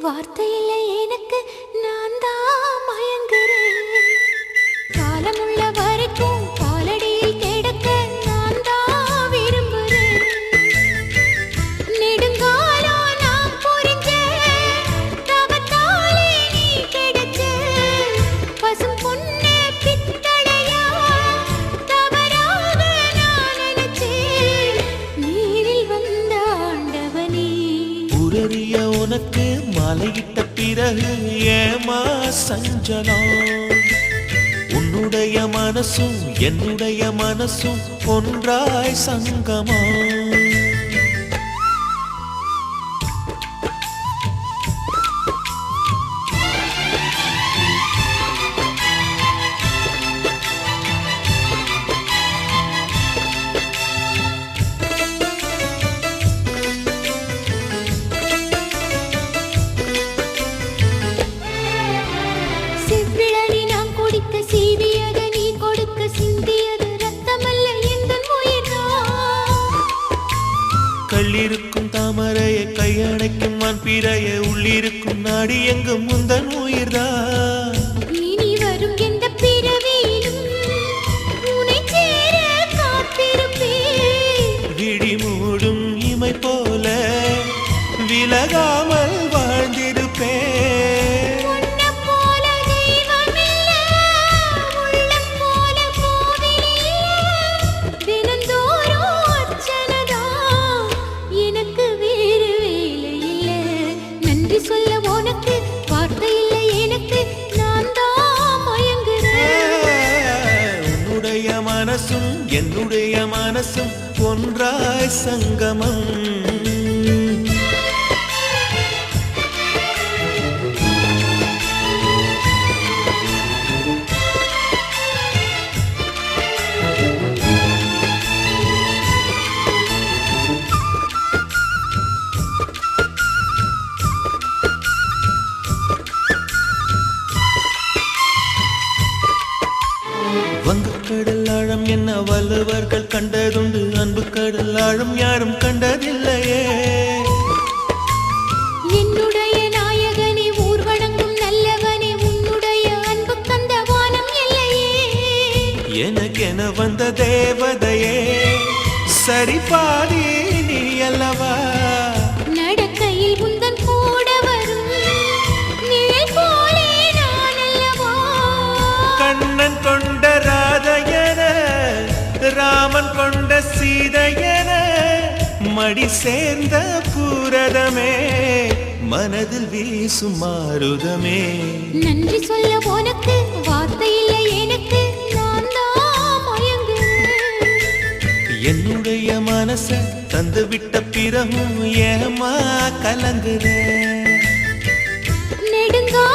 வார்த்தை இல்லை எனக்கு. தலையிட்ட பிறகு ஏமா சஞ்சலம்? உன்னுடைய மனசும் என்னுடைய மனசும் ஒன்றாய் சங்கமா? அடைக்கும் நான் பிறைய உள்ளிருக்கும் நாடி எங்கும் முந்தன் உயிர்தான். மனசும் என்னுடைய மனசும் ஒன்றாய் சங்கமம். வங்கக்கடல் ஆழம் என்ன வள்ளுவர்கள் கண்டதுண்டு? அன்பு கடல் ஆழம் யாரும் கண்டதில்லையே. எனக்கென வந்த தேவதையே சரி பாதி நீ அல்லவா? பாடி சேர்ந்த பூரதமே மனதில் வீசும் மாறுதமே நன்றி சொல்ல உனக்கு வார்த்தை இல்லை எனக்கு என்னுடைய மனச தந்து விட்ட பிறகும் ஏமா கலங்குற நெடுங்கா